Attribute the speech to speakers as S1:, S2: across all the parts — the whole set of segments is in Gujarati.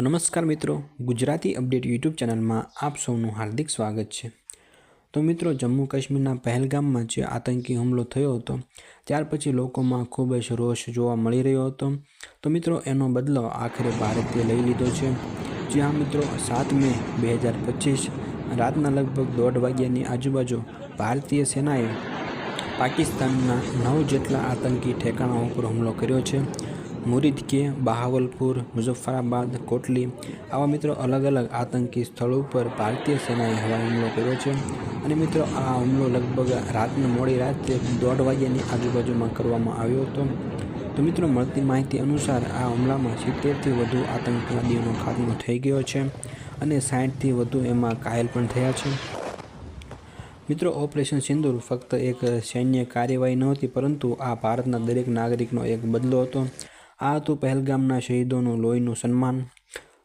S1: તો નમસ્કાર મિત્રો, ગુજરાતી અપડેટ યુટ્યુબ ચેનલમાં આપ સૌનું હાર્દિક સ્વાગત છે. તો મિત્રો, જમ્મુ કાશ્મીરના પહેલગામમાં જે આતંકી હુમલો થયો હતો, ત્યાર પછી લોકોમાં ખૂબ જ રોષ જોવા મળી રહ્યો હતો. તો મિત્રો, એનો બદલો આખરે ભારતે લઈ લીધો છે. જ્યાં મિત્રો, સાત મે બે હજાર પચીસ રાતના લગભગ દોઢ વાગ્યાની આજુબાજુ ભારતીય સેનાએ પાકિસ્તાનના નવ જેટલા આતંકી ઠેકાણા ઉપર હુમલો કર્યો છે. મુરીદ કે બહાવલપુર, મુઝફ્ફરાબાદ, કોટલી આવા મિત્રો અલગ અલગ આતંકી સ્થળો ઉપર ભારતીય સેનાએ હવાઈ હુમલો કર્યો છે. અને મિત્રો, આ હુમલો લગભગ રાતની મોડી રાતે દોઢ વાગ્યાની આજુબાજુમાં કરવામાં આવ્યો હતો. તો મિત્રો, મળતી માહિતી અનુસાર આ હુમલામાં સિત્તેરથી વધુ આતંકવાદીઓનો ખાત્મો થઈ ગયો છે અને સાઠથી વધુ એમાં ઘાયલ પણ થયા છે. મિત્રો, ઓપરેશન સિંદૂર ફક્ત એક સૈન્ય કાર્યવાહી નહોતી, પરંતુ આ ભારતના દરેક નાગરિકનો એક બદલો હતો. આ હતું પહેલગામના શહીદોનું લોહીનું સન્માન,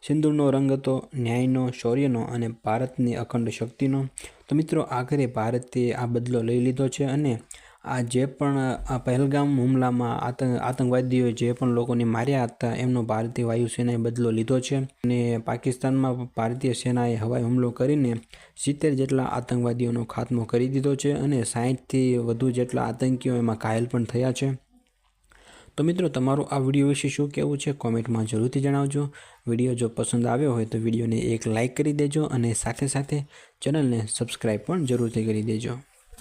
S1: સિંદૂરનો રંગ હતો, ન્યાયનો, શૌર્યનો અને ભારતની અખંડ શક્તિનો. તો મિત્રો, આખરે ભારતે આ બદલો લઈ લીધો છે અને આ જે પણ આ પહેલગામ હુમલામાં આતંક આતંકવાદીઓએ જે પણ લોકોને માર્યા હતા, એમનો ભારતીય વાયુસેનાએ બદલો લીધો છે. અને પાકિસ્તાનમાં ભારતીય સેનાએ હવાઈ હુમલો કરીને સિત્તેર જેટલા આતંકવાદીઓનો ખાત્મો કરી દીધો છે અને સાહીઠથી વધુ જેટલા આતંકીઓ એમાં ઘાયલ પણ થયા છે. તો મિત્રો, તમારું આ વીડિયો વિશે શું કહેવું છે કોમેન્ટમાં જરૂરથી જણાવજો. વીડિયો જો પસંદ આવ્યો હોય તો વિડીયોને એક લાઇક કરી દેજો અને સાથે સાથે ચેનલને સબસ્ક્રાઈબ પણ જરૂરથી કરી દેજો.